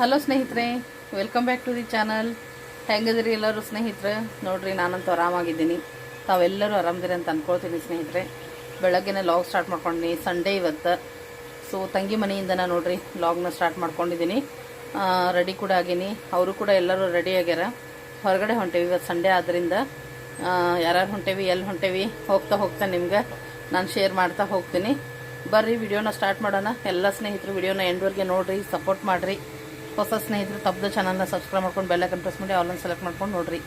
Hello ಸ್ನೇಹಿತರೆ welcome back to the channel ಹೆಂಗದ್ರಿ ಎಲ್ಲರೂ ಸ್ನೇಹಿತರೆ? ನೋಡ್ರಿ, ನಾನಂತೂ ಆರಾಮಾಗಿದ್ದೀನಿ. ತಾವೆಲ್ಲರೂ ಆರಾಮದಿರಿ ಅಂತ ಅಂದ್ಕೊಳ್ತೀನಿ ಸ್ನೇಹಿತರೆ. ಬೆಳಗ್ಗೆನೇ ಲಾಗ್ ಸ್ಟಾರ್ಟ್ ಮಾಡ್ಕೊಂಡಿನಿ ಸಂಡೇ ಇವತ್ತು. ಸೊ ತಂಗಿ ಮನೆಯಿಂದ ನಾನು ನೋಡ್ರಿ ಲಾಗ್ನ ಸ್ಟಾರ್ಟ್ ಮಾಡ್ಕೊಂಡಿದ್ದೀನಿ. ರೆಡಿ ಕೂಡ ಆಗೀನಿ. ಅವರು ಕೂಡ ಎಲ್ಲರೂ ರೆಡಿ ಆಗ್ಯಾರ. ಹೊರಗಡೆ ಹೊಂಟೇವಿ ಇವತ್ತು ಸಂಡೇ ಆದ್ದರಿಂದ ಯಾರ್ಯಾರು ಹೊಂಟೇವಿ ಎಲ್ಲಿ ಹೊಂಟೇವಿ, ಹೋಗ್ತಾ ಹೋಗ್ತಾ ನಿಮ್ಗೆ ನಾನು ಶೇರ್ ಮಾಡ್ತಾ ಹೋಗ್ತೀನಿ. ಬರ್ರಿ ವಿಡಿಯೋನ ಸ್ಟಾರ್ಟ್ ಮಾಡೋಣ. ಎಲ್ಲ ಸ್ನೇಹಿತರು ವಿಡಿಯೋನ ಎಂಡ್ವರೆಗೆ ನೋಡ್ರಿ ಸಪೋರ್ಟ್ ಮಾಡಿರಿ. ಹೊಸ ಸ್ನೇಹಿತರು ತಪ್ಪದ ಚಾನಲ್ನ ಸಬ್ಸ್ಕ್ರೈಬ್ ಮಾಡ್ಕೊಂಡು ಬೆಲ್ಲೈಕನ್ ಪ್ರೆಸ್ ಮಾಡಿ ಆನ್ಲೈನ್ ಸೆಲೆಕ್ಟ್ ಮಾಡ್ಕೊಂಡು ನೋಡ್ರಿ.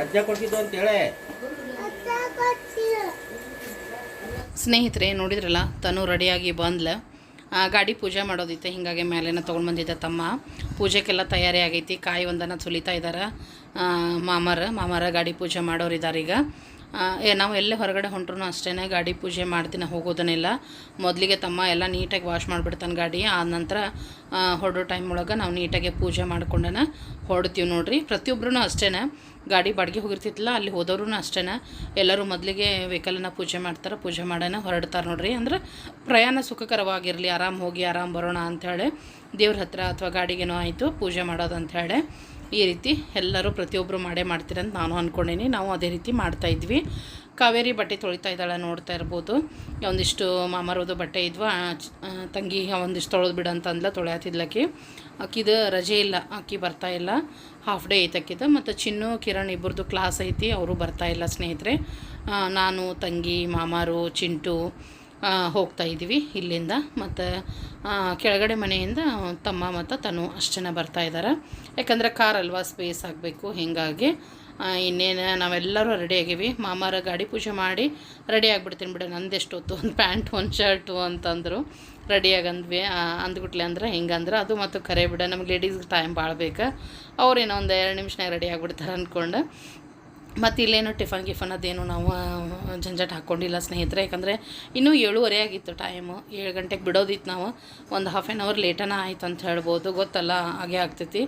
ಅಜ್ಜ ಕೊಟ್ಟಿದ್ದು ಅಂತೇಳೆ ಸ್ನೇಹಿತರೆ, ನೋಡಿದ್ರಲ್ಲ? ತನು ರೆಡಿಯಾಗಿ ಬಂದ್ಲ. ಗಾಡಿ ಪೂಜೆ ಮಾಡೋದಿತ್ತು. ಹಿಂಗಾಗಿ ಮೇಲೆನ ತೊಗೊಂಡು ಬಂದಿದ್ದ ತಮ್ಮ. ಪೂಜೆಗೆಲ್ಲ ತಯಾರಿ ಆಗೈತಿ. ಕಾಯಿ ಒಂದನ್ನು ಸುಲಿತಾ ಇದ್ದಾರೆ ಮಾಮರ ಮಾಮರ ಗಾಡಿ ಪೂಜೆ ಮಾಡೋರಿದ್ದಾರೆ ಈಗ. ಏ, ನಾವು ಎಲ್ಲೇ ಹೊರಗಡೆ ಹೊಂಟ್ರು ಅಷ್ಟೇ ಗಾಡಿ ಪೂಜೆ ಮಾಡ್ತೀನಿ ಹೋಗೋದನ್ನೆಲ್ಲ. ಮೊದಲಿಗೆ ತಮ್ಮ ಎಲ್ಲ ನೀಟಾಗಿ ವಾಶ್ ಮಾಡಿಬಿಡ್ತಾನೆ ಗಾಡಿ. ಆ ನಂತರ ಹೊರಡೋ ಟೈಮ್ ಒಳಗೆ ನಾವು ನೀಟಾಗಿ ಪೂಜೆ ಮಾಡ್ಕೊಂಡನ ಹೊರಡ್ತೀವಿ ನೋಡಿರಿ. ಪ್ರತಿಯೊಬ್ಬರೂ ಅಷ್ಟೇ ಗಾಡಿ ಬಾಡಿಗೆ ಹೋಗಿರ್ತಿತ್ತಲ್ಲ, ಅಲ್ಲಿ ಹೋದವ್ರು ಅಷ್ಟೇ ಎಲ್ಲರೂ ಮೊದಲಿಗೆ ವೆಹಿಕಲನ್ನು ಪೂಜೆ ಮಾಡ್ತಾರೆ, ಪೂಜೆ ಮಾಡೋಣ ಹೊರಡ್ತಾರೆ ನೋಡ್ರಿ. ಅಂದ್ರೆ ಪ್ರಯಾಣ ಸುಖಕರವಾಗಿರಲಿ, ಆರಾಮ್ ಹೋಗಿ ಆರಾಮ್ ಬರೋಣ ಅಂಥೇಳಿ ದೇವ್ರ ಹತ್ರ ಅಥವಾ ಗಾಡಿಗೇನೋ ಆಯಿತು ಪೂಜೆ ಮಾಡೋದು ಅಂಥೇಳಿ ಈ ರೀತಿ ಎಲ್ಲರೂ ಪ್ರತಿಯೊಬ್ಬರು ಮಾಡೇ ಮಾಡ್ತೀರಂತ ನಾನು ಅಂದ್ಕೊಂಡೀನಿ ನಾವು ಅದೇ ರೀತಿ ಮಾಡ್ತಾ ಇದ್ವಿ. ಕಾವೇರಿ ಬಟ್ಟೆ ತೊಳಿತಾ ಇದ್ದಾಳೆ ನೋಡ್ತಾ ಇರ್ಬೋದು. ಒಂದಿಷ್ಟು ಮಾಮರದು ಬಟ್ಟೆ ಇದ್ವು ತಂಗಿ ಒಂದಿಷ್ಟು ತೊಳೆದು ಬಿಡು ಅಂತ ಅಂದ್ಲ ತೊಳೆಯತ್ತಿದ್ಲಕ್ಕಿ ಆಕಿದು ರಜೆ ಇಲ್ಲ ಅಕ್ಕಿ ಬರ್ತಾ ಇಲ್ಲ. ಹಾಫ್ ಡೇ ಐತೆ ಅಕ್ಕಿದು ಮತ್ತು ಚಿನ್ನು, ಕಿರಣ್ ಇಬ್ಬರದು ಕ್ಲಾಸ್ ಐತಿ, ಅವರು ಬರ್ತಾ ಇಲ್ಲ ಸ್ನೇಹಿತರೆ. ನಾನು, ತಂಗಿ, ಮಾಮಾರು, ಚಿಂಟು ಹೋಗ್ತಾ ಇದ್ದೀವಿ ಇಲ್ಲಿಂದ. ಮತ್ತು ಕೆಳಗಡೆ ಮನೆಯಿಂದ ತಮ್ಮ ಮತ್ತು ತನು ಅಷ್ಟು ಜನ ಬರ್ತಾ ಇದ್ದಾರೆ ಯಾಕಂದರೆ ಕಾರ್ ಅಲ್ವಾ ಸ್ಪೇಸ್ ಆಗಬೇಕು, ಹೀಗಾಗಿ. ಇನ್ನೇನು ನಾವೆಲ್ಲರೂ ರೆಡಿ ಆಗೀವಿ. ಮಾಮಾರ ಗಾಡಿ ಪೂಜೆ ಮಾಡಿ ರೆಡಿ ಆಗಿಬಿಡ್ತೀನಿ ಬಿಡ. ನಂದೆಷ್ಟು ಹೊತ್ತು ಒಂದು ಪ್ಯಾಂಟ್ ಒಂದು ಶರ್ಟು ಅಂತಂದರು ರೆಡಿಯಾಗಿ ಅಂದ್ವಿ ಆ, ಅಂದ್ಬಿಟ್ಲೆ ಅಂದ್ರೆ ಹಿಂಗಂದ್ರೆ. ಅದು ಮತ್ತು ಕರೆ ಬಿಡ. ನಮ್ಗೆ ಲೇಡೀಸ್ಗೆ ಟೈಮ್ ಭಾಳ ಬೇಕು. ಅವ್ರೇನೋ ಒಂದು ಎರಡು ನಿಮಿಷನಾಗ ರೆಡಿ ಆಗಿಬಿಡ್ತಾರೆ ಅಂದ್ಕೊಂಡು ಮತ್ತು ಇಲ್ಲೇನು ಟಿಫನ್ ಗಿಫನ್ ಅದೇನು ನಾವು ಜಂಜಟ್ ಹಾಕ್ಕೊಂಡಿಲ್ಲ ಸ್ನೇಹಿತರೆ. ಯಾಕಂದರೆ ಇನ್ನೂ ಏಳುವರೆ ಆಗಿತ್ತು ಟೈಮು ಏಳು ಗಂಟೆಗೆ ಬಿಡೋದಿತ್ತು ನಾವು. ಒಂದು ಹಾಫ್ ಆ್ಯನ್ ಅವರ್ ಲೇಟನ ಆಯ್ತು ಅಂತ ಹೇಳ್ಬೋದು. ಗೊತ್ತಲ್ಲ, ಹಾಗೆ ಆಗ್ತೈತಿ.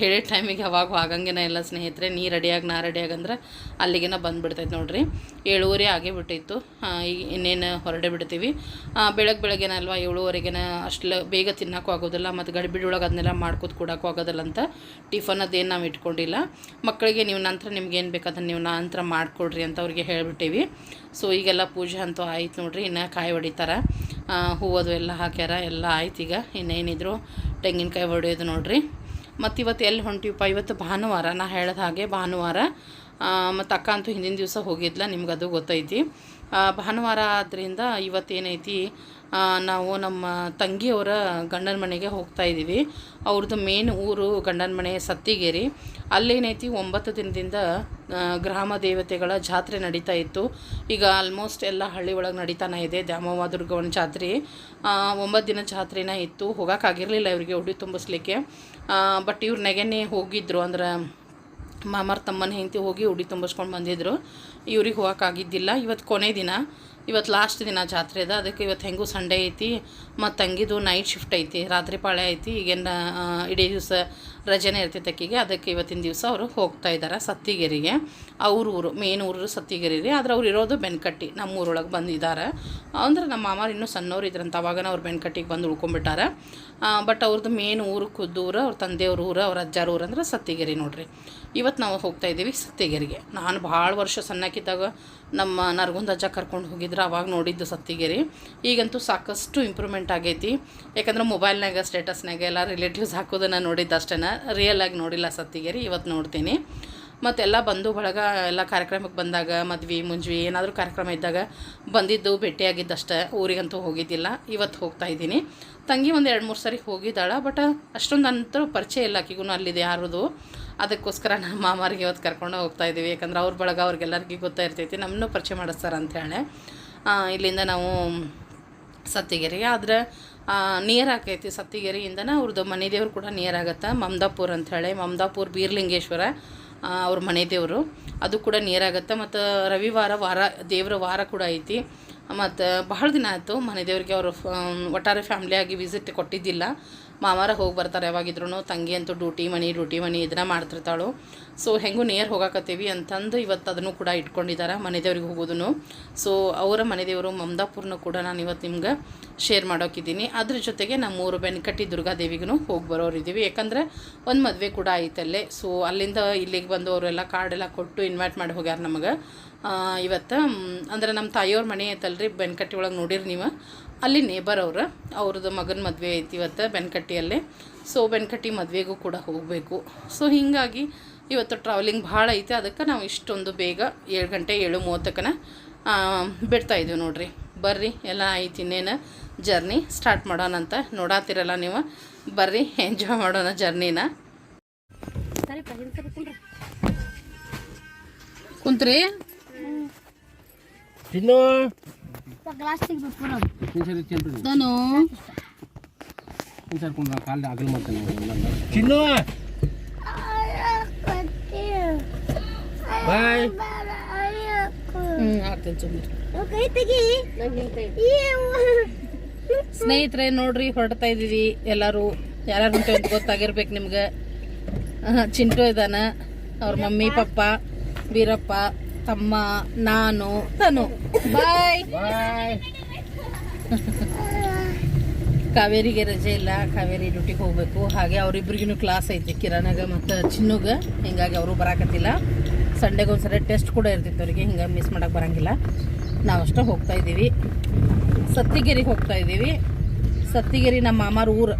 ಹೇಳಿದ ಟೈಮಿಗೆ ಅವಾಗ ಆಗಂಗೇನ ಇಲ್ಲ ಸ್ನೇಹಿತರೆ. ನೀ ರೆಡಿಯಾಗಿ ನಾ ರೆಡಿಯಾಗಂದ್ರೆ ಅಲ್ಲಿಗೆನ ಬಂದುಬಿಡ್ತೈತೆ ನೋಡಿರಿ. ಏಳುವರೆ ಆಗೇ ಬಿಟ್ಟಿತ್ತು. ಈಗ ಇನ್ನೇನು ಹೊರಡೆ ಬಿಡ್ತೀವಿ. ಬೆಳಗ್ಗೆ ಬೆಳಗ್ಗೆನ ಅಲ್ವಾ ಏಳುವರೆಗೆನ ಅಷ್ಟು ಬೇಗ ತಿನ್ನೋಕ್ಕೂ ಆಗೋದಿಲ್ಲ, ಮತ್ತು ಗಡಿಬಿಡಿ ಒಳಗೆ ಅದನ್ನೆಲ್ಲ ಮಾಡ್ಕೊತ ಕೊಡೋಕ್ಕೂ ಆಗೋದಿಲ್ಲ ಅಂತ ಟಿಫನ್ ಅದೇನು ನಾವು ಇಟ್ಕೊಂಡಿಲ್ಲ. ಮಕ್ಕಳಿಗೆ ನೀವು ನಂತರ ನಿಮ್ಗೆ ಏನು ಬೇಕು ಅದನ್ನು ನೀವು ನಂತರ ಮಾಡಿಕೊಡ್ರಿ ಅಂತ ಅವ್ರಿಗೆ ಹೇಳ್ಬಿಟ್ಟೀವಿ. ಸೊ ಈಗೆಲ್ಲ ಪೂಜೆ ಅಂತೂ ಆಯ್ತು ನೋಡ್ರಿ, ಇನ್ನು ಕಾಯಿ ಹೊಡಿತಾರೆ. ಹೂವದು ಎಲ್ಲ ಹಾಕ್ಯಾರ, ಎಲ್ಲ ಆಯ್ತು ಈಗ. ಇನ್ನೇನಿದ್ರು ತೆಂಗಿನಕಾಯಿ ಹೊಡೆಯೋದು ನೋಡ್ರಿ. ಮತ್ತು ಇವತ್ತು ಎಲ್ಲಿ ಹೊಂಟಿವಪ್ಪ? ಇವತ್ತು ಭಾನುವಾರ, ನಾ ಹೇಳಿದ ಹಾಗೆ ಭಾನುವಾರ. ಮತ್ತು ಅಕ್ಕ ಅಂತೂ ಹಿಂದಿನ ದಿವಸ ಹೋಗಿದ್ಲ ನಿಮ್ಗೆ ಅದು ಗೊತ್ತೈತಿ. ಭಾನುವಾರ ಆದ್ದರಿಂದ ಇವತ್ತೇನೈತಿ ನಾವು ನಮ್ಮ ತಂಗಿಯವರ ಗಂಡನ ಮನೆಗೆ ಹೋಗ್ತಾ ಇದ್ದೀವಿ ಅವ್ರದ್ದು ಮೇನ್ ಊರು ಗಂಡನ ಮನೆ ಸತ್ತಿಗೇರಿ. ಅಲ್ಲೇನೈತಿ, ಒಂಬತ್ತು ದಿನದಿಂದ ಗ್ರಾಮ ದೇವತೆಗಳ ಜಾತ್ರೆ ನಡೀತಾ ಇತ್ತು. ಈಗ ಆಲ್ಮೋಸ್ಟ್ ಎಲ್ಲ ಹಳ್ಳಿ ಒಳಗೆ ನಡೀತಾನೆ ಇದೆ, ದ್ಯಾಮವ್ವ ದುರ್ಗವನ ಜಾತ್ರೆ. ಒಂಬತ್ತು ದಿನ ಜಾತ್ರೆನ ಇತ್ತು. ಹೋಗೋಕ್ಕಾಗಿರಲಿಲ್ಲ ಇವರಿಗೆ, ಉಡಿ ತುಂಬಿಸ್ಲಿಕ್ಕೆ. ಬಟ್ ಇವ್ರು ನೆಗೆನೇ ಹೋಗಿದ್ರು, ಅಂದ್ರೆ ಮಾಮರ ತಮ್ಮನ ಹೆಂಡತಿ ಹೋಗಿ ಉಡಿ ತುಂಬಿಸ್ಕೊಂಡು ಬಂದಿದ್ರು. ಇವ್ರಿಗೆ ಹೋಗೋಕ್ಕಾಗಿದ್ದಿಲ್ಲ ಇವತ್ತು ಕೊನೆ ದಿನ. ಇವತ್ತು ಲಾಸ್ಟ್ ದಿನ ಜಾತ್ರೆ ಅದ. ಅದಕ್ಕೆ ಇವತ್ತು ಹೆಂಗೂ ಸಂಡೇ ಐತಿ. ಮತ್ತು ತಂಗಿದು ನೈಟ್ ಶಿಫ್ಟ್ ಐತಿ. ರಾತ್ರಿ ಪಾಳೆ ಐತಿ. ಈಗೇನು ಇಡೀ ದಿವಸ ರಜೆನೇ ಇರ್ತೈತೆ ಅಕ್ಕಿಗೆ. ಅದಕ್ಕೆ ಇವತ್ತಿನ ದಿವಸ ಅವರು ಹೋಗ್ತಾ ಇದ್ದಾರೆ ಸತ್ತಿಗೆರಿಗೆ. ಅವ್ರ ಊರು, ಮೇನ್ ಊರು ಸತ್ತಿಗೆರಿ ರೀ ಆದ್ರೆ ಅವ್ರು ಇರೋದು ಬೆನ್ಕಟ್ಟಿ. ನಮ್ಮ ಊರೊಳಗೆ ಬಂದಿದ್ದಾರೆ. ಅಂದರೆ ನಮ್ಮ ಮಾಮಾರು ಇನ್ನೂ ಸಣ್ಣವ್ರು ಇದ್ರಂತ. ಅವಾಗನ ಅವ್ರು ಬೆನ್ಕಟ್ಟಿಗೆ ಬಂದು ಉಳ್ಕೊಂಡ್ಬಿಟ್ಟಾರೆ. ಬಟ್ ಅವ್ರದ್ದು ಮೇನ್ ಊರು ಖುದ್ದೂರು ಅವ್ರ ತಂದೆಯವ್ರ ಊರು, ಅವ್ರ ಅಜ್ಜಾರ ಊರು ಅಂದ್ರೆ ಸತ್ತಿಗೆರಿ ನೋಡ್ರಿ. ಇವತ್ತು ನಾವು ಹೋಗ್ತಾ ಇದ್ದೀವಿ ಸತ್ತಿಗೆರಿಗೆ. ನಾನು ಭಾಳ ವರ್ಷ ಸಣ್ಣಕ್ಕಿದ್ದಾಗ ನಮ್ಮ ನರಗುಂದ ಅಜ್ಜ ಕರ್ಕೊಂಡು ಹೋಗಿದ್ರು, ಅವಾಗ ನೋಡಿದ್ದು ಸತ್ತಿಗೆರಿ. ಈಗಂತೂ ಸಾಕಷ್ಟು ಇಂಪ್ರೂವ್ಮೆಂಟ್ ಆಗೈತಿ. ಯಾಕಂದ್ರೆ ಮೊಬೈಲ್ನಾಗ ಸ್ಟೇಟಸ್ನಾಗ ಎಲ್ಲ ರಿಲೇಟಿವ್ಸ್ ಹಾಕೋದನ್ನು ನೋಡಿದ್ದು ರಿಯಲ್ ಆಗಿ ನೋಡಿಲ್ಲ ಸತ್ತಿಗೆರಿ ಇವತ್ತು ನೋಡ್ತೀನಿ. ಮತ್ತೆಲ್ಲ ಬಂಧು ಬಳಗ, ಎಲ್ಲ ಕಾರ್ಯಕ್ರಮಕ್ಕೆ ಬಂದಾಗ, ಮದ್ವೆ, ಮುಂಜ್ವಿ, ಏನಾದರೂ ಕಾರ್ಯಕ್ರಮ ಇದ್ದಾಗ ಬಂದಿದ್ದು ಭೇಟಿಯಾಗಿದ್ದಷ್ಟೇ ಊರಿಗಂತೂ ಹೋಗಿದ್ದಿಲ್ಲ. ಇವತ್ತು ಹೋಗ್ತಾ ಇದ್ದೀನಿ. ತಂಗಿ ಒಂದು ಎರಡು ಮೂರು ಸರಿ ಹೋಗಿದ್ದಾಳೆ, ಬಟ್ ಅಷ್ಟೊಂದು ಅಂತೂ ಪರಿಚಯ ಇಲ್ಲ ಆಕಿಗೂ ಅಲ್ಲಿದೆ ಯಾರದು. ಅದಕ್ಕೋಸ್ಕರ ನಮ್ಮ ಮಾಮಾರಿಗೆ ಇವತ್ತು ಕರ್ಕೊಂಡು ಹೋಗ್ತಾ ಇದ್ದೀವಿ ಯಾಕಂದ್ರೆ ಅವ್ರ ಬಳಗ ಅವ್ರಿಗೆಲ್ಲರಿಗೂ ಗೊತ್ತಾ ಇರ್ತೈತಿ. ನಮ್ಮನ್ನು ಪರಿಚಯ ಮಾಡಿಸ್ತಾರೆ ಅಂಥೇಳಿ ಇಲ್ಲಿಂದ ನಾವು ಸತ್ತಿಗೆರೆ. ಆದ್ರೆ ನಿಯರ್ ಆಕೈತಿ ಸತ್ತಿಗೆರೆಯಿಂದನೇ ಅವ್ರದ್ದು ಮನೆ ದೇವ್ರು ಕೂಡ ನಿಯರ್ ಆಗುತ್ತೆ. ಮಮದಾಪುರ್ ಅಂಥೇಳಿ ಮಮದಾಪುರ್ ಬೀರ್ಲಿಂಗೇಶ್ವರ ಅವ್ರ ಮನೆ ದೇವರು. ಅದು ಕೂಡ ನಿಯರ್ ಆಗುತ್ತೆ. ಮತ್ತು ರವಿವಾರ ವಾರ, ದೇವರ ವಾರ ಕೂಡ ಐತಿ. ಮತ್ತು ಬಹಳ ದಿನ ಆಯಿತು ಮನೆ ದೇವರಿಗೆ ಅವರು ಒಟ್ಟಾರೆ ಫ್ಯಾಮ್ಲಿಯಾಗಿ ವಿಸಿಟ್ ಕೊಟ್ಟಿದ್ದಿಲ್ಲ. ಮಾವಾರ ಹೋಗಿ ಬರ್ತಾರೆ ಯಾವಾಗಿದ್ರು ತಂಗಿ ಅಂತೂ ಡ್ಯೂಟಿ ಮನಿ ಡ್ಯೂಟಿ ಮನಿ ಇದನ್ನ ಮಾಡ್ತಿರ್ತಾಳು. ಸೊ ಹೆಂಗೂ ನೇರ್ ಹೋಗಾಕತ್ತೀವಿ ಅಂತಂದು ಇವತ್ತು ಅದನ್ನು ಕೂಡ ಇಟ್ಕೊಂಡಿದ್ದಾರೆ ಮನೆ ದೇವ್ರಿಗೆ ಹೋಗೋದನ್ನು ಸೊ ಅವರ ಮನೆ ದೇವರು ಮಮದಾಪುರ್ನ ಕೂಡ ನಾನು ಇವತ್ತು ನಿಮ್ಗೆ ಶೇರ್ ಮಾಡೋಕ್ಕಿದ್ದೀನಿ ಅದ್ರ ಜೊತೆಗೆ ನಮ್ಮೂರು ಬೆನ್ಕಟ್ಟಿ ದುರ್ಗಾದೇವಿಗೂ ಹೋಗಿ ಬರೋರಿದ್ದೀವಿ ಯಾಕಂದ್ರೆ ಒಂದು ಮದುವೆ ಕೂಡ ಐತಲ್ಲೇ ಸೊ ಅಲ್ಲಿಂದ ಇಲ್ಲಿಗೆ ಬಂದು ಅವರೆಲ್ಲ ಕಾರ್ಡೆಲ್ಲ ಕೊಟ್ಟು ಇನ್ವೈಟ್ ಮಾಡಿ ಹೋಗ್ಯಾರ ನಮಗೆ. ಇವತ್ತು ಅಂದ್ರೆ ನಮ್ಮ ತಾಯಿಯವ್ರ ಮನೆ ಐತಲ್ರಿ, ಬೆನ್ಕಟ್ಟಿ ಒಳಗೆ ನೋಡಿರಿ ನೀವು. ಅಲ್ಲಿ ನೇಬರ್ ಅವ್ರು ಅವ್ರದ್ದು ಮಗನ ಮದುವೆ ಐತಿ ಇವತ್ತು ಬೆನ್ಕಟ್ಟಿಯಲ್ಲೇ. ಸೊ ಬೆನ್ಕಟ್ಟಿ ಮದುವೆಗೂ ಕೂಡ ಹೋಗಬೇಕು. ಸೊ ಹೀಗಾಗಿ ಇವತ್ತು ಟ್ರಾವೆಲಿಂಗ್ ಭಾಳ ಐತೆ. ಅದಕ್ಕೆ ನಾವು ಇಷ್ಟೊಂದು ಬೇಗ ಏಳು ಗಂಟೆ ಏಳು ಮೂವತ್ತಕ್ಕನ ಬಿಡ್ತಾ ಇದ್ದೀವಿ ನೋಡ್ರಿ. ಬರ್ರಿ ಎಲ್ಲ ಐತಿ ಇನ್ನೇನು ಜರ್ನಿ ಸ್ಟಾರ್ಟ್ ಮಾಡೋಣ ಅಂತ ನೋಡಾತಿರಲ್ಲ ನೀವು. ಬರ್ರಿ ಎಂಜಾಯ್ ಮಾಡೋಣ ಜರ್ನಿನ ಕುಂತ್ರಿ. ನಾನು ಕಾಲ್ ಅಗಲ್ ಮಾಡ್ತಾನೆ ಚಿನ್ನು! ಬಾಯ್. ಸ್ನೇಹಿತರೆ ನೋಡ್ರಿ ಹೊರಡ್ತಾ ಇದೀವಿ ಎಲ್ಲರೂ. ಯಾರ್ಯಾರು ಅಂತ ಗೊತ್ತಾಗಿರ್ಬೇಕು ನಿಮ್ಗೆ. ಚಿಂಟು ಇದ್ದಾನ. ಅವ್ರ ಮಮ್ಮಿ ಪಪ್ಪ ಬೀರಪ್ಪ ತಮ್ಮ ನಾನು ತನು. ಬಾಯ್ ಬಾಯ್ ಕಾವೇರಿಗೆ ರಜೆ ಇಲ್ಲ ಕಾವೇರಿ ಡ್ಯೂಟಿಗೆ ಹೋಗ್ಬೇಕು. ಹಾಗೆ ಅವ್ರಿಬ್ರಿಗಿನ ಕ್ಲಾಸ್ ಐತಿ ಕಿರಣಗ ಮತ್ತು ಚಿನ್ನುಗ. ಹಿಂಗಾಗಿ ಅವರು ಬರಾಕತ್ತಿಲ್ಲ. ಸಂಡೆಗೆ ಒಂದ್ಸರಿ ಟೆಸ್ಟ್ ಕೂಡ ಇರ್ತಿತ್ತು ಅವರಿಗೆ ಹಿಂಗೆ ಮಿಸ್ ಮಾಡಕ್ಕೆ ಬರಂಗಿಲ್ಲ. ನಾವಷ್ಟೇ ಹೋಗ್ತಾ ಇದ್ದೀವಿ. ಸತ್ತಿಗೆರಿಗೆ ಹೋಗ್ತಾ ಇದ್ದೀವಿ. ಸತ್ತಿಗೆರಿ ನಮ್ಮ ಮಾಮಾರ ಊರು.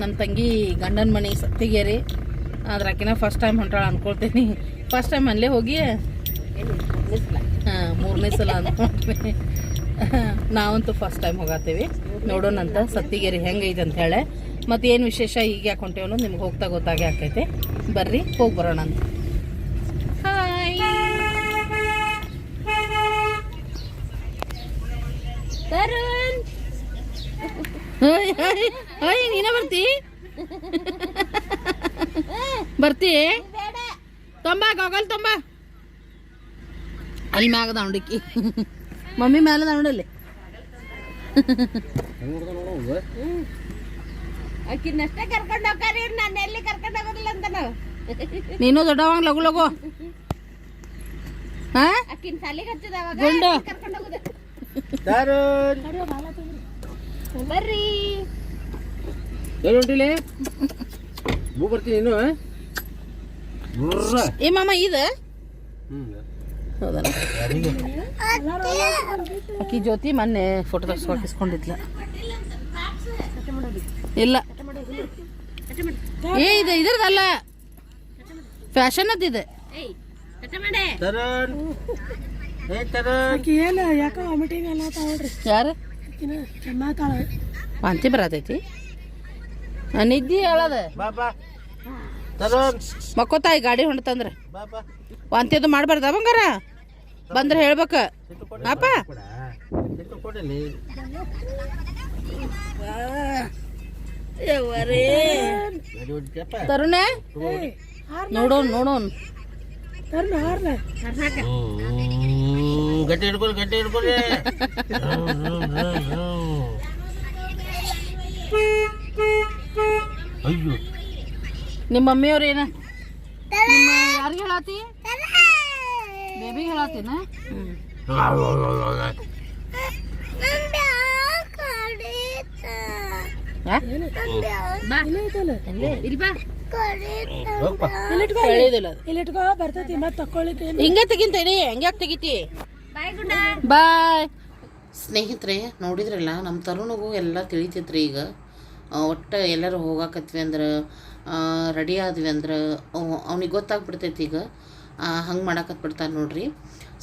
ನಮ್ಮ ತಂಗಿ ಗಂಡನ ಮನೆ ಸತ್ತಿಗೆರಿ. ಆದ್ರೆ ಆಕಿನ ಫಸ್ಟ್ ಟೈಮ್ ಹೊಂಟಾಳ ಅನ್ಕೊಳ್ತೀನಿ. ಫಸ್ಟ್ ಟೈಮ್ ಅಲ್ಲೇ ಹೋಗಿ ಹಾಂ ಮೂರನೇ ಸಲ ಅಂದ್ಕೊಂಡ್ವಿ. ನಾವಂತೂ ಫಸ್ಟ್ ಟೈಮ್ ಹೋಗತ್ತೀವಿ ನೋಡೋಣಂತ ಸತ್ತಿಗೆರಿ ಹೆಂಗೈತೆ ಅಂತ ಹೇಳಿ. ಮತ್ತೆ ಏನು ವಿಶೇಷ ಈಗ ಯಾಕೆ ಹೊಂಟೇವ ಅನ್ನೋದು ನಿಮ್ಗೆ ಹೋಗ್ತಾ ಗೊತ್ತಾಗೆ ಆಕೈತೆ ಬರ್ರಿ ಹೋಗಿ ಬರೋಣ ಅಂತ. ಹಾಯ್ ತರುಣ್. ನೀನ ಬರ್ತಿ? ಬರ್ತಿ ತೊಂಬ ಗಗಲ್ ತೊಂಬ. ಅಲ್ಲಿ ಮ್ಯಾಗ ದಾಂಡಿಕ್ಕಿ ಮಮ್ಮಿ ನೋಡ್ದ ನೋಡು ಆಕಿನಷ್ಟೇ ಕರ್ಕೊಂಡು ಹೋಗ್ತಾರ ನಾನು ಎಲ್ಲಿ ಕರ್ಕೊಂಡು ಹೋಗೋದಿಲ್ಲ ಅಂತ ನಾವು ನೀನು ದೊಡ್ಡವಾಗ ಲಗು ಲಗು ಹಾ ಆಕಿನ ಸಾಲಿಗೆ ಹಚ್ಚದ ಅವಾಗ ಗುಂಡು. ಕರ್ಕೊಂಡು ಹೋಗುದು ಬರ್ರಿ ಎಲ್ಲಿ ಹೊಂಟಿಲಿ ಬೂ ಬರ್ತೀನಿ ನೀನು ಬುರ್ರ. ಏ ಮಾಮ ಇದು ಹ್ಮ್ ಹೌದಾ ಆಕಿ ಜ್ಯೋತಿ ಮೊನ್ನೆ ಫೋಟೋ ತೆಗೆಸ್ಕೊಂಡು ಇಸ್ಕೊಂಡಿದ್ಲ ಇಲ್ಲ. ಏ ಇದೆ ಇದ್ರದಲ್ಲ ಫ್ಯಾಷನ್ ಅದಿದೆ ಯಾರು? ವಾಂತಿ ಬರತೈತಿ. ನಿದ್ದಿ ಹೇಳದ ಬಾ ಬಾ. ತರುಣ್. ಮಕ್ಕೋತಾಯಿ ಗಾಡಿ ಹೊಂಟಂದ್ರ ಬಾ ಬಾ ವಾಂತಿ ಅದು ಮಾಡಬಾರ್ದ ಬಂಗಾರ? ಬಂದ್ರೆ ಹೇಳ್ಬೇಕ. ಅಪ್ಪ. ತರುಣ? ನೋಡೋಣ ನೋಡೋಣ ಗಟ್ಟಿ ಹಿಡ್ಕೊಳ್ಳಿ ಗಟ್ಟಿ ಹಿಡ್ಕೊಳ್ಳಿ ಅಯ್ಯೋ. ನಿಮ್ಮ ಮಮ್ಮಿಯವ್ರೇನ ನಿಮ್ಮ ಯಾರಿಗೆ ಹೇಳಾತಿ? ಮತ್ತೆ ತಕೊಳ್ಳಿಕ್ಕೆ ಹಿಂಗೆ ತೆಗಿತೀನಿ ಹೆಂಗ್ಯಾಕೆ ತೆಗಿತಿ? ಬಾಯ್ ಸ್ನೇಹಿತರೆ ನೋಡಿದ್ರಲ್ಲ ನಮ್ಮ ತರುಣಿಗೂ ಎಲ್ಲ ತಿಳಿತೈತ್ರಿ ಈಗ. ಒಟ್ಟು ಎಲ್ಲರೂ ಹೋಗಾಕತ್ವಿ ಅಂದ್ರೆ ರೆಡಿ ಆದ್ವಿ ಅಂದ್ರೆ ಅವ್ನಿಗೆ ಗೊತ್ತಾಗ್ಬಿಡ್ತೈತಿ ಈಗ. ಹಂಗೆ ಮಾಡಾಕತ್ಬಿಡ್ತಾನೆ ನೋಡ್ರಿ.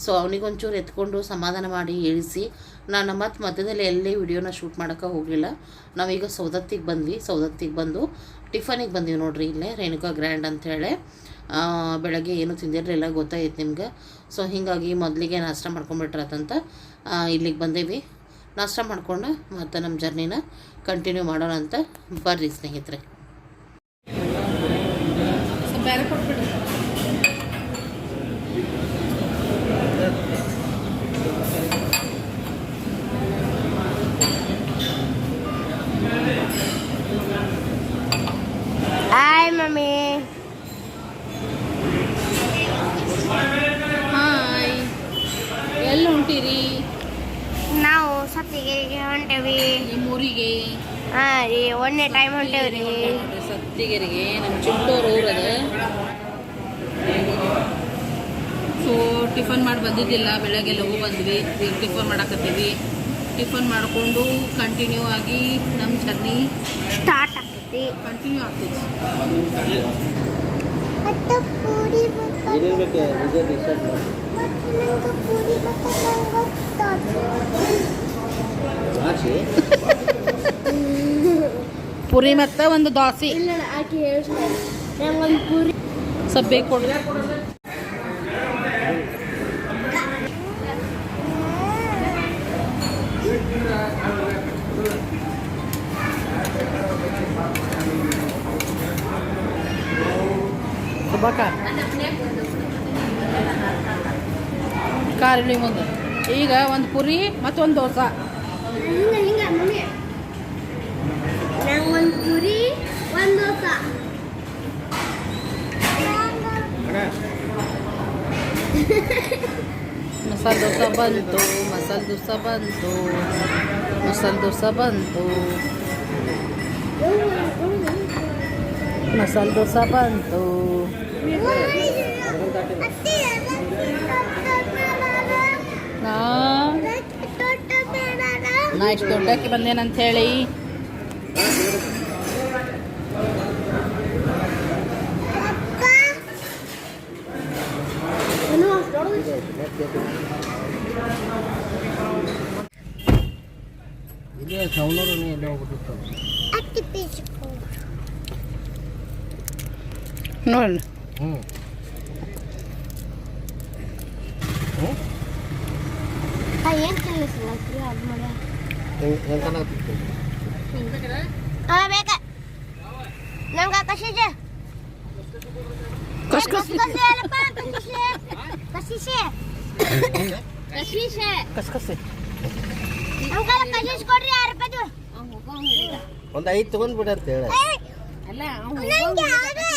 ಸೊ ಅವನಿಗೊಂಚೂರು ಎತ್ಕೊಂಡು ಸಮಾಧಾನ ಮಾಡಿ ಇಳಿಸಿ ನಾನು ಮತ್ತೆ ಮಧ್ಯದಲ್ಲಿ ಎಲ್ಲೇ ವಿಡಿಯೋನ ಶೂಟ್ ಮಾಡೋಕ್ಕೆ ಹೋಗಲಿಲ್ಲ. ನಾವೀಗ ಸೌದತ್ತಿಗೆ ಬಂದ್ವಿ. ಸೌದತ್ತಿಗೆ ಬಂದು ಟಿಫನಿಗೆ ಬಂದೀವಿ ನೋಡ್ರಿ ಇಲ್ಲೇ, ರೇಣುಕಾ ಗ್ರ್ಯಾಂಡ್ ಅಂಥೇಳಿ ಬೆಳಗ್ಗೆ ಏನು ತಿಂದಿರಲಿಲ್ಲ, ಗೊತ್ತಾಯ್ತು ನಿಮ್ಗೆ. ಸೊ ಹೀಗಾಗಿ ಮೊದಲಿಗೆ ನಾಷ್ಟ ಮಾಡ್ಕೊಂಬಿಟ್ರತಂತ ಇಲ್ಲಿಗೆ ಬಂದೇವಿ. ನಾಷ್ಟ ಮಾಡ್ಕೊಂಡು ಮತ್ತು ನಮ್ಮ ಜರ್ನಿನ ಕಂಟಿನ್ಯೂ ಮಾಡೋಣ ಅಂತ ಬರ್ರಿ ಸ್ನೇಹಿತರೆ ಬೇರೆ ಕೊಟ್ಬಿಡ್ರಿ ಹೊಂಟೇವಿ ನಿಮ್ಮ ಊರಿಗೆ ಹಾ ರೀ ಒಂದನೇ ಟೈಮ್ ಹೊಂಟೇವ್ರಿ ನೋಡ್ರಿ ಸತ್ತಿಗೆರಿಗೆ ನಮ್ಮ ಚಿಟ್ಟೂರು ಊರದ ಸೊ ಟಿಫನ್ ಮಾಡಿ ಬಂದಿದ್ದಿಲ್ಲ ಬೆಳಗ್ಗೆ ಲಘು ಬಂದ್ವಿ ಈಗ ಟಿಫನ್ ಮಾಡಕತ್ತೀವಿ. ಟಿಫನ್ ಮಾಡಿಕೊಂಡು ಕಂಟಿನ್ಯೂ ಆಗಿ ನಮ್ಮ ಜರ್ನಿ ಸ್ಟಾರ್ಟ್ ಆಗ್ತೈತಿ. ಕಂಟಿನ್ಯೂ ಆಗ್ತೈತಿ. ಪೂರಿ ಮತ್ತು ಪೂರಿ ಮತ್ತು ಆಚೆ ಪುರಿ ಮತ್ತೆ ಒಂದು ದೋಸೆ ಪೂರಿ. ಸಬ್ಬೆ ಕೊಡ್ರಿ ಸುಬ್ಬಕ್ಕ ಕಾರಿಳಿ ಮುಂದೆ ಈಗ ಒಂದು ಪುರಿ ಮತ್ತು ಒಂದು ದೋಸೆ ಹಿಂಗ ಹಿಂಗ ಮಮ್ಮಿ ನಂಗೊಂದು ಪೂರಿ ಒಂದು ದೋಸೆ ಮಸಾಲೆ ದೋಸೆ ಬಂತು ಮಸಾಲೆ ದೋಸೆ ಬಂತು ಮಸಾಲೆ ದೋಸೆ ಬಂತು ಮಸಾಲೆ ದೋಸೆ ಬಂತು ನಾ ನಾ ಇಷ್ಟು ದೊಡ್ಡಕ್ಕೆ ಬಂದೇನಂತ ಹೇಳಿ ಇಲ್ಲೇ ಸೌನೂರು ಎಲ್ಲೇ ಹೋಗ್ಬಿಟ್ಟು ನೋಡಿ ಹ್ಞೂ ಏನ್ ಕೆಲಸ ಅದು ಮಾಡಿ ಹೆಂಗೆ ಹಾ ಬೇಕ ನಂಗೆ ಕಶಿಜ ಕಸ್ ಕಸ್ ಕಶಿಶೆ ಕಶಿಶೆ ಕಸ್ ಕಸಿ ಅಂಕಲ್ ಕಶಿಶ್ ಕೊಡ್ರಿ ಆರು ರೂಪಾಯ್ದು ಒಂದು ಐದು ತೊಗೊಂಡು ಬಿಡ ಅಂತ ಹೇಳಿ ಒಂದು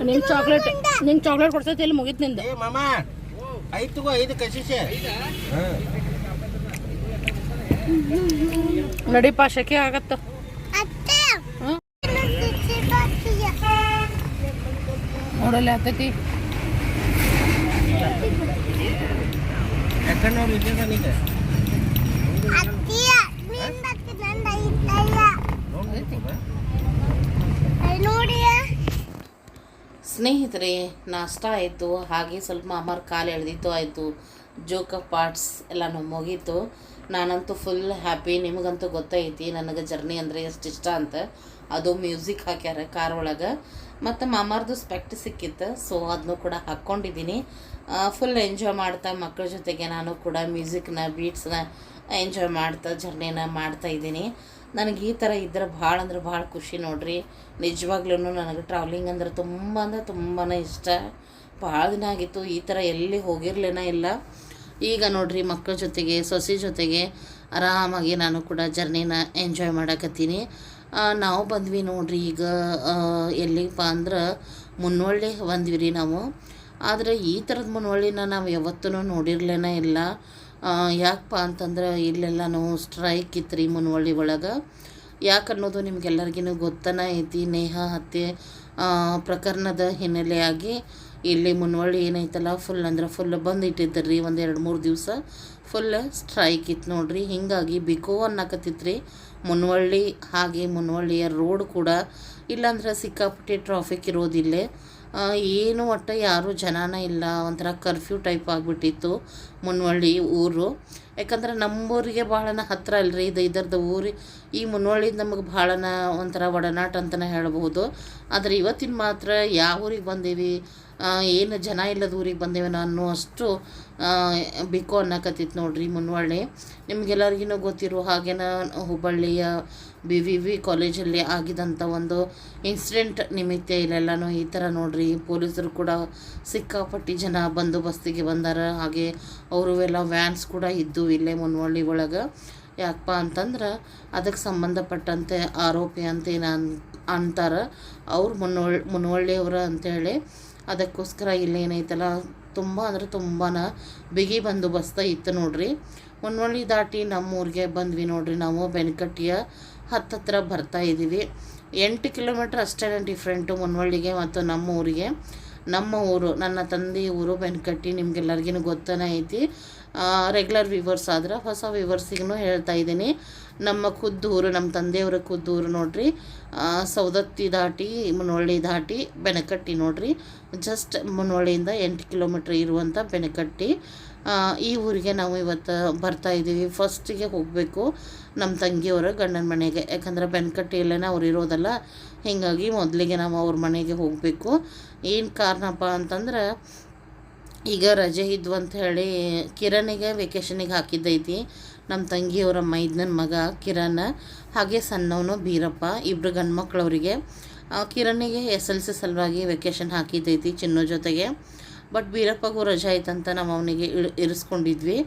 ನಂಗೆ ಚಾಕ್ಲೇಟ್ ನಿಂಗೆ ಚಾಕ್ಲೇಟ್ ಕೊಡ್ಸೈತಿ ಇಲ್ಲಿ ಮುಗಿತ್ನಿಂದ? ಏ ಮಾಮ ಐದು ತಗೋ ಐದು ಕಶಿಸೆ ಹಾಂ. ನಡಿಪ ಶೆಕೆ ಆಗತ್ತ. ನೋಡಲ್ಲ ಹತ್ತೈತಿ ಯಾಕಂದ್ರೆ ಅವ್ರು ನೀಗ ಅತ್ತಿಯ ನಿಂದಕ್ಕೆ ನಂದ ಇತ್ತಯ್ಯ ನೋಡಿ ಸ್ನೇಹಿತರೆ, ನಾಷ್ಟ ಆಯಿತು, ಹಾಗೆ ಸ್ವಲ್ಪ ಅಮರ್ ಕಾಲು ಎಳೆದಿತ್ತು ಆಯಿತು. ಜೋಕ ಪಾರ್ಟ್ಸ್ ಎಲ್ಲನೂ ಮುಗೀತು. ನಾನಂತೂ ಫುಲ್ ಹ್ಯಾಪಿ. ನಿಮಗಂತೂ ಗೊತ್ತೈತಿ, ನನಗೆ ಜರ್ನಿ ಅಂದರೆ ಎಷ್ಟು ಇಷ್ಟ ಅಂತ. ಅದು ಮ್ಯೂಸಿಕ್ ಹಾಕ್ಯಾರ ಕಾರ್ ಒಳಗೆ. ಮತ್ತು ಮಾಮಾರ್ದು ಸ್ಪೆಕ್ಟ್ ಸಿಕ್ಕಿತ್ತು, ಸೊ ಅದನ್ನು ಕೂಡ ಹಾಕ್ಕೊಂಡಿದ್ದೀನಿ ಫುಲ್ ಎಂಜಾಯ್ ಮಾಡ್ತಾ ಮಕ್ಕಳ ಜೊತೆಗೆ ನಾನು ಕೂಡ ಮ್ಯೂಸಿಕ್ನ, ಬೀಟ್ಸ್ನ ಎಂಜಾಯ್ ಮಾಡ್ತಾ, ಜರ್ನಿನ ಮಾಡ್ತಾ ಇದ್ದೀನಿ. ನನಗೆ ಈ ಥರ ಇದ್ರೆ ಭಾಳ ಅಂದ್ರೆ ಭಾಳ ಖುಷಿ ನೋಡ್ರಿ. ನಿಜವಾಗ್ಲೂ ನನಗೆ ಟ್ರಾವೆಲಿಂಗ್ ಅಂದ್ರೆ ತುಂಬ ಅಂದ್ರೆ ತುಂಬಾ ಇಷ್ಟ. ಭಾಳ ದಿನ ಆಗಿತ್ತು, ಈ ಥರ ಎಲ್ಲಿ ಹೋಗಿರ್ಲೇನ ಇಲ್ಲ. ಈಗ ನೋಡ್ರಿ ಮಕ್ಕಳ ಜೊತೆಗೆ, ಸೊಸೆ ಜೊತೆಗೆ ಆರಾಮಾಗಿ ನಾನು ಕೂಡ ಜರ್ನಿನ ಎಂಜಾಯ್ ಮಾಡಕತ್ತೀನಿ. ನಾವು ಬಂದ್ವಿ ನೋಡ್ರಿ ಈಗ ಎಲ್ಲಿಪ್ಪ ಅಂದ್ರೆ ಮುನ್ನೊಳ್ಳಿ ಬಂದ್ವಿ ರೀ ನಾವು. ಆದರೆ ಈ ಥರದ ಮುನ್ನೊಳ್ಳಿನ ನಾವು ಯಾವತ್ತೂ ನೋಡಿರ್ಲೇನ ಇಲ್ಲ. ಯಾಕಪ್ಪ ಅಂತಂದ್ರೆ ಇಲ್ಲೆಲ್ಲನೂ ಸ್ಟ್ರೈಕ್ ಇತ್ತು ರೀ ಮುನ್ವಳ್ಳಿ ಒಳಗೆ. ಯಾಕೆ ಅನ್ನೋದು ನಿಮ್ಗೆಲ್ಲರಿಗೂ ಗೊತ್ತನ ಐತಿ? ನೇಹ ಹತ್ಯೆ ಪ್ರಕರಣದ ಹಿನ್ನೆಲೆಯಾಗಿ ಇಲ್ಲಿ ಮುನ್ವಳ್ಳಿ ಏನೈತಲ್ಲ ಫುಲ್ ಅಂದ್ರೆ ಫುಲ್ ಬಂದು ಇಟ್ಟಿದ್ದರು ರೀ ಒಂದು ಎರಡು ಮೂರು ದಿವಸ ಫುಲ್ ಸ್ಟ್ರೈಕ್ ಇತ್ತು ನೋಡ್ರಿ. ಹೀಗಾಗಿ ಬಿಕೋ ಅನ್ನಕತ್ತಿತ್ತು ರೀ ಮುನ್ವಳ್ಳಿ, ಹಾಗೆ ಮುನ್ವಳ್ಳಿಯ ರೋಡ್ ಕೂಡ ಇಲ್ಲಾಂದ್ರೆ ಸಿಕ್ಕಾಪಟ್ಟೆ ಟ್ರಾಫಿಕ್ ಇರೋದಿಲ್ಲೇ. ಏನು ಒಟ್ಟು ಯಾರೂ ಜನಾನ ಇಲ್ಲ ಒಂಥರ ಕರ್ಫ್ಯೂ ಟೈಪ್ ಆಗಿಬಿಟ್ಟಿತ್ತು ಮುನ್ವಳ್ಳಿ ಊರು. ಯಾಕಂದ್ರೆ ನಮ್ಮೂರಿಗೆ ಭಾಳನ ಹತ್ತಿರ ಅಲ್ರಿ ಇದು ಇದರದ್ದು ಊರಿ. ಈ ಮುನ್ವಳ್ಳಿ ನಮಗೆ ಭಾಳನ ಒಂಥರ ಒಡನಾಟ ಅಂತಲೇ ಹೇಳ್ಬೋದು ಆದರೆ ಇವತ್ತಿನ ಮಾತ್ರ ಯಾವ ಊರಿಗೆ ಬಂದೀವಿ ಏನು ಜನ ಇಲ್ಲದ ಊರಿಗೆ ಬಂದೇವೆ ಅನ್ನೋ ಅಷ್ಟು ಆ, ಬಿಕೋ ಅನ್ನಕತ್ತಿತ್ತು ನೋಡ್ರಿ ಮುನ್ವಳ್ಳಿ. ನಿಮಗೆಲ್ಲರಿಗೂ ಗೊತ್ತಿರೋ ಹಾಗೇನ ಹುಬ್ಬಳ್ಳಿಯ ಬಿ ವಿ ವಿ ಕಾಲೇಜಲ್ಲಿ ಆಗಿದಂಥ ಒಂದು ಇನ್ಸಿಡೆಂಟ್ ನಿಮಿತ್ತ ಇಲ್ಲೆಲ್ಲನೂ ಈ ಥರ ನೋಡ್ರಿ. ಪೊಲೀಸರು ಕೂಡ ಸಿಕ್ಕಾಪಟ್ಟಿ ಜನ ಬಂದೋಬಸ್ತಿಗೆ ಬಂದಾರ. ಹಾಗೆ ಅವರು ಎಲ್ಲ ವ್ಯಾನ್ಸ್ ಕೂಡ ಇದ್ದು ಇಲ್ಲೇ ಮುನ್ವಳ್ಳಿ ಒಳಗೆ. ಯಾಕಪ್ಪ ಅಂತಂದ್ರೆ ಅದಕ್ಕೆ ಸಂಬಂಧಪಟ್ಟಂತೆ ಆರೋಪಿ ಅಂತ ಏನು ಅನ್, ಅಂತಾರೆ. ಅವ್ರು ಮುನ್ವಳ್ಳಿ ಮುನ್ವಳ್ಳಿಯವ್ರ ಅಂತೇಳಿ ಅದಕ್ಕೋಸ್ಕರ ಇಲ್ಲೇನೈತಲ್ಲ ತುಂಬ ಅಂದ್ರೆ ತುಂಬಾ ಬಿಗಿ ಬಂದೋಬಸ್ತ ಇತ್ತು ನೋಡ್ರಿ. ಮುನ್ವಳ್ಳಿ ದಾಟಿ ನಮ್ಮೂರಿಗೆ ಬಂದ್ವಿ ನೋಡ್ರಿ ನಾವು, ಬೆನಕಟ್ಟಿಯ ಹತ್ತತ್ರ ಬರ್ತಾ ಇದ್ದೀವಿ. ಎಂಟು ಕಿಲೋಮೀಟ್ರ್ ಅಷ್ಟೇ ಡಿಫ್ರೆಂಟು ಮುನವಳ್ಳಿಗೆ ಮತ್ತು ನಮ್ಮ ಊರಿಗೆ. ನಮ್ಮ ಊರು, ನನ್ನ ತಂದೆ ಊರು ಬೆನಕಟ್ಟಿ ನಿಮ್ಗೆಲ್ಲರಿಗೂ ಗೊತ್ತನೇ ಐತಿ. ರೆಗ್ಯುಲರ್ ವ್ಯೂವರ್ಸ್ ಆದ್ರೆ ಹೊಸ ವ್ಯೂವರ್ಸಿಗೂ ಹೇಳ್ತಾ ಇದ್ದೀನಿ. ನಮ್ಮ ಖುದ್ದೂರು ನಮ್ಮ ತಂದೆಯವರ ಖುದ್ದೂರು ನೋಡ್ರಿ. ಸೌದತ್ತಿ ದಾಟಿ, ಮುನವಳ್ಳಿ ದಾಟಿ, ಬೆನಕಟ್ಟಿ ನೋಡ್ರಿ. ಜಸ್ಟ್ ಮುನವಳ್ಳಿಯಿಂದ ಎಂಟು ಕಿಲೋಮೀಟ್ರ್ ಇರುವಂಥ ಬೆನಕಟ್ಟಿ. ಈ ಊರಿಗೆ ನಾವು ಇವತ್ತು ಬರ್ತಾ ಇದ್ದೀವಿ ಫಸ್ಟಿಗೆ ಹೋಗಬೇಕು ನಮ್ಮ ತಂಗಿಯವರ ಗಂಡನ ಮನೆಗೆ. ಯಾಕಂದ್ರೆ ಬೆನ್ಕಟ್ಟಿಯಲ್ಲೇ ಅವ್ರು ಇರೋದಲ್ಲ, ಹೀಗಾಗಿ ಮೊದಲಿಗೆ ನಾವು ಅವ್ರ ಮನೆಗೆ ಹೋಗಬೇಕು. ಏನು ಕಾರಣಪ್ಪ ಅಂತಂದ್ರೆ, ಈಗ ರಜೆ ಇದ್ವು ಅಂತ ಹೇಳಿ ಕಿರಣಿಗೆ ವೆಕೇಷನಿಗೆ ಹಾಕಿದ್ದೈತಿ. ನಮ್ಮ ತಂಗಿಯವರ ಮೈದನ ಮಗ ಕಿರಣ ಹಾಗೆ ಸಣ್ಣವನು ಬೀರಪ್ಪ ಇಬ್ಬರು ಗಂಡು ಮಕ್ಕಳವರಿಗೆ ಕಿರಣಿಗೆ ಎಸ್ ಎಲ್ ಸಿ ಸಲುವಾಗಿ ವೆಕೇಶನ್ ಹಾಕಿದ್ದೈತಿ ಚಿನ್ನೋ ಜೊತೆಗೆ. ಬಟ್ ಬೀರಪ್ಪಗೂ ರಜೆ ಆಯ್ತಂತ ನಾವು ಅವನಿಗೆ ಇಳಿ, ಇರಿಸ್ಕೊಂಡಿದ್ವಿ.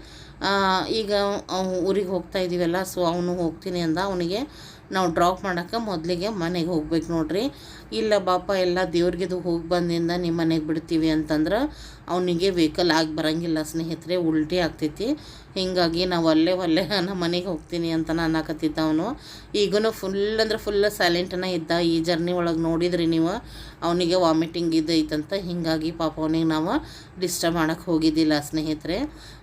ಈಗ ಊರಿಗೆ ಹೋಗ್ತಾ ಇದ್ದೀವಲ್ಲ ಸೊ ಅವನು ಹೋಗ್ತೀನಿ ಅಂದ, ಅವನಿಗೆ ನಾವು ಡ್ರಾಪ್ ಮಾಡೋಕ್ಕೆ ಮೊದಲಿಗೆ ಮನೆಗೆ ಹೋಗ್ಬೇಕು ನೋಡ್ರಿ. ಇಲ್ಲ ಬಾಪ, ಎಲ್ಲ ದೇವ್ರಿಗೆದು ಹೋಗಿ ಬಂದಿಂದ ನಿಮ್ಮ ಮನೆಗೆ ಬಿಡ್ತೀವಿ ಅಂತಂದ್ರೆ ಅವನಿಗೆ ವೆಹಿಕಲ್ ಆಗಿ ಬರಂಗಿಲ್ಲ ಸ್ನೇಹಿತರೆ, ಉಲ್ಟಿ ಆಗ್ತೈತಿ. ಹೀಗಾಗಿ ನಾವು ಅಲ್ಲೇ ಒಲ್ಲೇ ನಮ್ಮ ಮನೆಗೆ ಹೋಗ್ತೀನಿ ಅಂತ ಅನ್ನಕತ್ತಿದ್ದ ಅವನು. ಈಗೂ ಫುಲ್ ಅಂದ್ರೆ ಫುಲ್ ಸೈಲೆಂಟನ ಇದ್ದ. ಈ ಜರ್ನಿ ಒಳಗೆ ನೋಡಿದ್ರಿ ನೀವು, ಅವನಿಗೆ ವಾಮಿಟಿಂಗ್ ಇದ್ದೈತಂತ ಹೀಗಾಗಿ ಪಾಪ ಅವನಿಗೆ ನಾವು ಡಿಸ್ಟರ್ಬ್ ಮಾಡೋಕ್ಕೆ ಹೋಗಿದ್ದಿಲ್ಲ ಸ್ನೇಹಿತರೆ.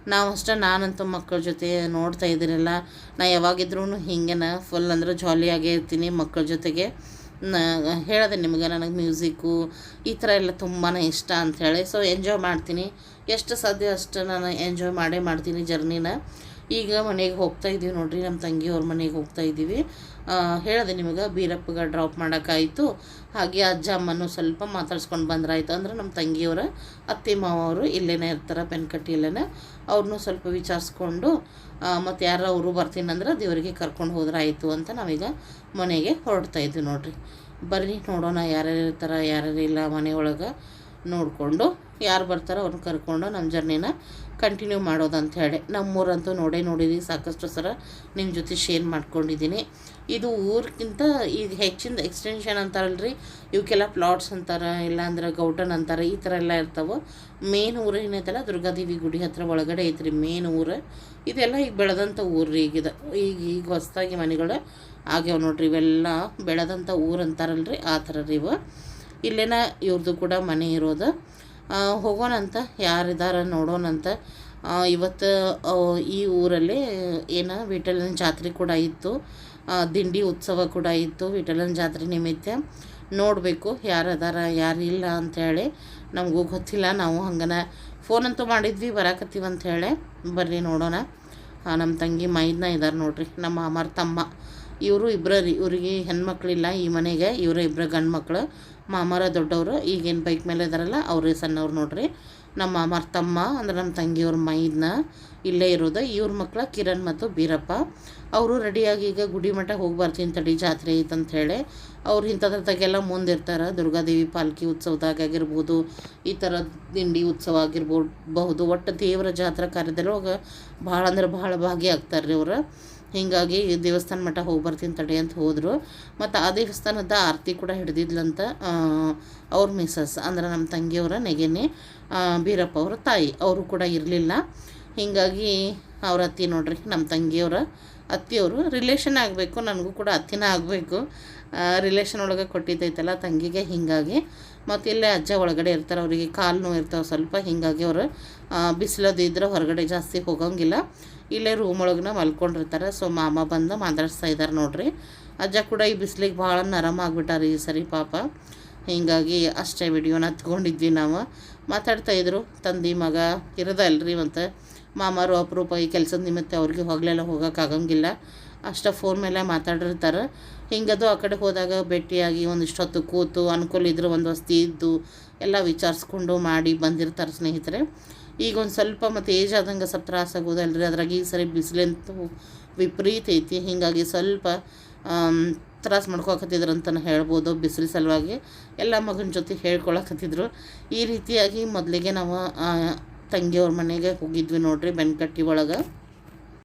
ನಾವು ಅಷ್ಟೇ, ನಾನಂತೂ ಮಕ್ಕಳ ಜೊತೆ ನೋಡ್ತಾ ಇದ್ದೀರಲ್ಲ. ನಾ ಯಾವಾಗಿದ್ರೂ ಹಿಂಗೆನ ಫುಲ್ ಅಂದ್ರೆ ಜಾಲಿಯಾಗೇ ಇರ್ತೀನಿ ಮಕ್ಕಳ ಜೊತೆಗೆ. ಹೇಳಿದೆ ನಿಮಗೆ ನನಗೆ ಮ್ಯೂಸಿಕ್ಕು ಈ ಥರ ಎಲ್ಲ ತುಂಬಾ ಇಷ್ಟ ಅಂಥೇಳಿ ಸೊ ಎಂಜಾಯ್ ಮಾಡ್ತೀನಿ. ಎಷ್ಟು ಸಾಧ್ಯ ಅಷ್ಟು ನಾನು ಎಂಜಾಯ್ ಮಾಡೇ ಮಾಡ್ತೀನಿ ಜರ್ನಿನ ಈಗ ಮನೆಗೆ ಹೋಗ್ತಾ ಇದ್ದೀವಿ ನೋಡಿರಿ, ನಮ್ಮ ತಂಗಿಯವ್ರ ಮನೆಗೆ ಹೋಗ್ತಾ ಇದ್ದೀವಿ ಹೇಳಿದೆ ನಿಮಗೆ ಬೀರಪ್ಪಗೆ ಡ್ರಾಪ್ ಮಾಡೋಕ್ಕಾಯಿತು. ಹಾಗೆ ಅಜ್ಜ ಅಮ್ಮನೂ ಸ್ವಲ್ಪ ಮಾತಾಡ್ಸ್ಕೊಂಡು ಬಂದ್ರಾಯ್ತು. ಅಂದ್ರೆ ನಮ್ಮ ತಂಗಿಯವರ, ಅತ್ತೆ ಮಾವ ಅವರು ಇಲ್ಲೇನೇ ಇರ್ತಾರೆ ಬೆನ್ಕಟ್ಟಿ ಇಲ್ಲೇನೆ. ಅವ್ರನ್ನೂ ಸ್ವಲ್ಪ ವಿಚಾರಿಸ್ಕೊಂಡು ಮತ್ತು ಯಾರು ಅವರು ಬರ್ತೀನಂದ್ರೆ ದೇವರಿಗೆ ಕರ್ಕೊಂಡು ಹೋದ್ರಾಯಿತು ಅಂತ ನಾವೀಗ ಮನೆಗೆ ಹೊರಡ್ತಾ ಇದ್ವಿ ನೋಡ್ರಿ. ಬರ್ರಿ ನೋಡೋಣ ಯಾರ್ಯಾರು ಇರ್ತಾರೆ, ಯಾರ್ಯಾರು ಇಲ್ಲ ಮನೆಯೊಳಗೆ ನೋಡಿಕೊಂಡು ಯಾರು ಬರ್ತಾರೋ ಅವ್ರನ್ನ ಕರ್ಕೊಂಡು ನಮ್ಮ ಜರ್ನಿನ ಕಂಟಿನ್ಯೂ ಮಾಡೋದು ಅಂತ ಹೇಳಿ. ನಮ್ಮೂರಂತೂ ನೋಡೇ ನೋಡಿದ್ದೀವಿ ಸಾಕಷ್ಟು ಸರ ನಿಮ್ಮ ಜೊತೆ ಶೇರ್ ಮಾಡ್ಕೊಂಡಿದ್ದೀನಿ ಇದು ಊರಿಗಿಂತ ಈಗ ಹೆಚ್ಚಿನ ಎಕ್ಸ್ಟೆನ್ಷನ್ ಅಂತಾರಲ್ರಿ. ಇವಕ್ಕೆಲ್ಲ ಪ್ಲಾಟ್ಸ್ ಅಂತಾರೆ, ಇಲ್ಲಾಂದ್ರೆ ಗೌಟನ್ ಅಂತಾರೆ, ಈ ಥರ ಎಲ್ಲ ಇರ್ತಾವೆ. ಮೇನ್ ಊರು ಏನೈತಲ್ಲ ದುರ್ಗಾದೇವಿ ಗುಡಿ ಹತ್ರ ಒಳಗಡೆ ಐತ್ರಿ ಮೇನ್ ಊರು. ಇದೆಲ್ಲ ಈಗ ಬೆಳೆದಂಥ ಊರು ರೀ ಈಗಿದ ಈಗ ಈಗ ಹೊಸ್ದಾಗಿ ಮನೆಗಳು ಆಗ್ಯಾವ ನೋಡ್ರಿ, ಇವೆಲ್ಲ ಬೆಳೆದಂಥ ಊರು ಅಂತಾರಲ್ರಿ, ಆ ಥರ ರೀ ಇವ. ಇಲ್ಲೇನ ಇವ್ರದ್ದು ಕೂಡ ಮನೆ ಇರೋದು. ಹೋಗೋಣಂತ ಯಾರಿದಾರ ನೋಡೋಣಂತ. ಇವತ್ತು ಈ ಊರಲ್ಲಿ ಏನು ವಿಠಲನ ಜಾತ್ರೆ ಕೂಡ ಇತ್ತು. ದಿಂಡಿ ಉತ್ಸವ ಕೂಡ ಇತ್ತು, ವಿಠಲನ ಜಾತ್ರೆ ನಿಮಿತ್ತ. ನೋಡಬೇಕು ಯಾರದಾರ ಯಾರು ಇಲ್ಲ ಅಂಥೇಳಿ ನಮಗೂ ಗೊತ್ತಿಲ್ಲ, ನಾವು ಹಂಗನ ಫೋನ್ ಅಂತೂ ಮಾಡಿದ್ವಿ ಬರಾಕತ್ತೀವಿ ಅಂಥೇಳಿ ಬರ್ರಿ ನೋಡೋಣ. ನಮ್ಮ ತಂಗಿ ಮೈದ್ನ ಇದ್ದಾರೆ ನೋಡ್ರಿ, ನಮ್ಮ ಅಮರ್ ತಮ್ಮ ಇವರು ಇಬ್ಬರ ಇವ್ರಿಗೆ ಹೆಣ್ಮಕ್ಳಿಲ್ಲ ಈ ಮನೆಗೆ, ಇವರ ಇಬ್ಬರ ಗಂಡು ಮಕ್ಕಳು ಮಾಮರ ದೊಡ್ಡವರು, ಈಗೇನು ಬೈಕ್ ಮೇಲೆ ಇದಾರಲ್ಲ ಅವ್ರಿಗೆ ಸಣ್ಣವ್ರು ನೋಡ್ರಿ. ನಮ್ಮ ಮಾಮರ ತಮ್ಮ, ಅಂದ್ರೆ ನಮ್ಮ ತಂಗಿಯವ್ರ ಮೈದ್ನ ಇಲ್ಲೇ ಇರೋದು, ಇವ್ರ ಮಕ್ಳು ಕಿರಣ್ ಮತ್ತು ಬೀರಪ್ಪ. ಅವರು ರೆಡಿಯಾಗಿ ಈಗ ಗುಡಿ ಮಠ ಹೋಗಿ ಬರ್ತೀನಿ ತಡಿ, ಜಾತ್ರೆ ಐತಂತ ಹೇಳಿ. ಅವ್ರು ಇಂಥದ್ರದಾಗೆಲ್ಲ ಮುಂದಿರ್ತಾರೆ ದುರ್ಗಾದೇವಿ ಪಾಲ್ಕಿ ಉತ್ಸವದಾಗ ಆಗಿರ್ಬೋದು, ಈ ಥರ ದಿಂಡಿ ಉತ್ಸವ ಆಗಿರ್ಬೋದು, ಬಹುದು, ಒಟ್ಟು ದೇವರ ಜಾತ್ರಾ ಕಾರ್ಯದೊಳಗೆ ಭಾಳ ಅಂದ್ರೆ ಭಾಳ ಭಾಗಿಯಾಗ್ತಾರೆ ರೀ ಅವ್ರು. ಹೀಗಾಗಿ ದೇವಸ್ಥಾನ ಮಠ ಹೋಗಿ ಬರ್ತೀನಿ ತಡೆ ಅಂತ ಹೋದರು. ಮತ್ತು ಆ ದೇವಸ್ಥಾನದ ಆರತಿ ಕೂಡ ಹಿಡ್ದಿದ್ಲಂತ ಅವ್ರ ಮಿಸಸ್ ಅಂದ್ರೆ ನಮ್ಮ ತಂಗಿಯವರ ನೆಗೆನೆ ಬೀರಪ್ಪ ಅವರ ತಾಯಿ ಅವರು ಕೂಡ ಇರಲಿಲ್ಲ. ಹೀಗಾಗಿ ಅವ್ರ ಅತ್ತಿ ನೋಡ್ರಿ ನಮ್ಮ ತಂಗಿಯವರ ಅತ್ತಿಯವರು ರಿಲೇಷನ್ ಆಗಬೇಕು, ನನಗೂ ಕೂಡ ಅತ್ತಿನ ಆಗಬೇಕು. ರಿಲೇಷನ್ ಒಳಗೆ ಕೊಟ್ಟಿದ್ದೈತಲ್ಲ ತಂಗಿಗೆ, ಹೀಗಾಗಿ ಮತ್ತು ಇಲ್ಲೇ ಅಜ್ಜ ಒಳಗಡೆ ಇರ್ತಾರೆ, ಅವರಿಗೆ ಕಾಲು ನೋವು ಇರ್ತಾವೆ ಸ್ವಲ್ಪ, ಹೀಗಾಗಿ ಅವರು ಬಿಸಿಲದು ಇದ್ರೆ ಹೊರಗಡೆ ಜಾಸ್ತಿ ಹೋಗಂಗಿಲ್ಲ. ಇಲ್ಲೇ ರೂಮ್ ಒಳಗನ ಮಲ್ಕೊಂಡಿರ್ತಾರೆ ಸೊ ಮಾಮ ಬಂದು ಮಾತಾಡಿಸ್ತಾ ಇದ್ದಾರೆ ನೋಡ್ರಿ. ಅಜ್ಜ ಕೂಡ ಈ ಬಿಸಿಲಿಗೆ ಭಾಳ ನರಮ ಆಗ್ಬಿಟ್ಟಾರೆ ಈ ಸರಿ ಪಾಪ. ಹೀಗಾಗಿ ಅಷ್ಟೇ ವಿಡಿಯೋನ ಹತ್ಕೊಂಡಿದ್ವಿ ನಾವು. ಮಾತಾಡ್ತಾ ಇದ್ರು, ತಂದೆ ಮಗ ಇರೋದಲ್ರಿ ಮತ್ತು. ಮಾಮಾರು ಅಪರೂಪ ಈ ಕೆಲಸದ ನಿಮಿತ್ತ ಅವ್ರಿಗೆ ಹೋಗಲೆಲ್ಲ ಹೋಗೋಕ್ಕಾಗಂಗಿಲ್ಲ ಅಷ್ಟ ಫೋನ್ ಮೇಲೆ ಮಾತಾಡಿರ್ತಾರೆ. ಹಿಂಗದು ಆ ಕಡೆ ಹೋದಾಗ ಭೇಟಿಯಾಗಿ ಒಂದಿಷ್ಟೊತ್ತು ಕೂತು ಅನುಕೂಲ ಇದ್ರೆ ಒಂದು ವಸ್ತಿ ಇದ್ದು ಎಲ್ಲ ವಿಚಾರಿಸ್ಕೊಂಡು ಮಾಡಿ ಬಂದಿರ್ತಾರೆ ಸ್ನೇಹಿತರೆ. ಈಗ ಒಂದು ಸ್ವಲ್ಪ ಮತ್ತು ಏಜ್ ಆದಂಗೆ ಸ್ವಲ್ಪ ತ್ರಾಸ ಆಗೋದಲ್ರಿ ಅದ್ರಾಗ ಈ ಸರಿ ಬಿಸಿಲಂತೂ ವಿಪರೀತ ಐತಿ. ಹೀಗಾಗಿ ಸ್ವಲ್ಪ ತ್ರಾಸ ಮಾಡ್ಕೊಕತ್ತಿದ್ರು ಅಂತಲೇ ಹೇಳ್ಬೋದು ಬಿಸಿಲು ಸಲುವಾಗಿ. ಎಲ್ಲ ಮಗನ ಜೊತೆ ಹೇಳ್ಕೊಳಕತ್ತಿದ್ರು. ಈ ರೀತಿಯಾಗಿ ಮೊದಲಿಗೆ ನಾವು ತಂಗಿಯವ್ರ ಮನೆಗೆ ಹೋಗಿದ್ವಿ ನೋಡ್ರಿ ಬೆನ್ಕಟ್ಟಿ ಒಳಗೆ.